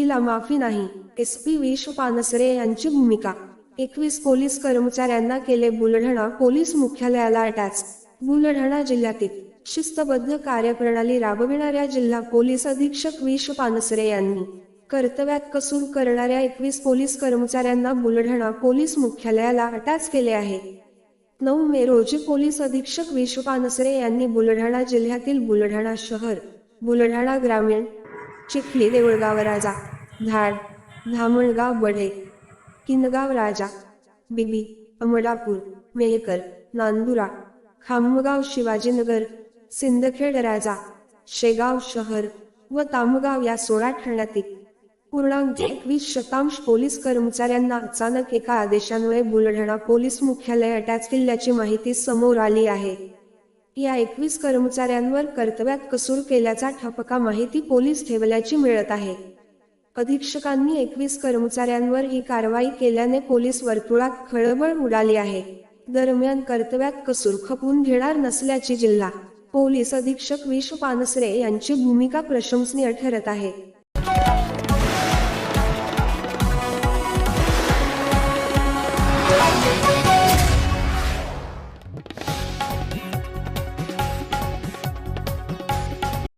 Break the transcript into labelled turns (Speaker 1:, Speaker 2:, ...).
Speaker 1: चुकीला माफी नाही. एस पी विश्व पानसरे यांची भूमिका. एकवीस पोलीस कर्मचाऱ्यांना केले बुलढाणा पोलीस मुख्यालयाला अटॅच. बुलढाणा जिल्ह्यातील शिस्तबद्ध कार्यप्रणाली राबविणाऱ्या जिल्हा पोलीस अधीक्षक विश पानसरे यांनी कर्तव्यात कसूर करणाऱ्या एकवीस पोलीस कर्मचाऱ्यांना बुलढाणा पोलीस मुख्यालयाला अटॅच केले आहे. नऊ मे रोजी पोलीस अधीक्षक विश्व पानसरे यांनी बुलढाणा जिल्ह्यातील बुलढाणा शहर बुलढाणा ग्रामीण चिखली देऊळगाव राजा धाड धामणगाव बढे किनगाव राजा बिबी अमलापूर मेहकर नांदुरा खामगाव शिवाजीनगर सिंदखेड राजा शेगाव शहर व तामगाव या सोळा ठाण्यातील पूर्णांक एकवीस शतांश पोलीस कर्मचाऱ्यांना अचानक एका आदेशान्वये बुलढाणा पोलीस मुख्यालय अटॅच केल्याची माहिती समोर आली आहे. या एकवीस कर्मचाऱ्यांवर कर्तव्यात कसूर केल्याचा ठपका माहिती पोलीस ठेवल्याची मिळत आहे. अधीक्षकांनी एकवीस कर्मचाऱ्यांवर ही कारवाई केल्याने पोलीस वर्तुळात खळबळ उडाली आहे. दरम्यान कर्तव्यात कसूर खपून घेणार नसल्याची जिल्हा पोलीस अधीक्षक विश्व पानसरे यांची भूमिका प्रशंसनीय ठरत आहे.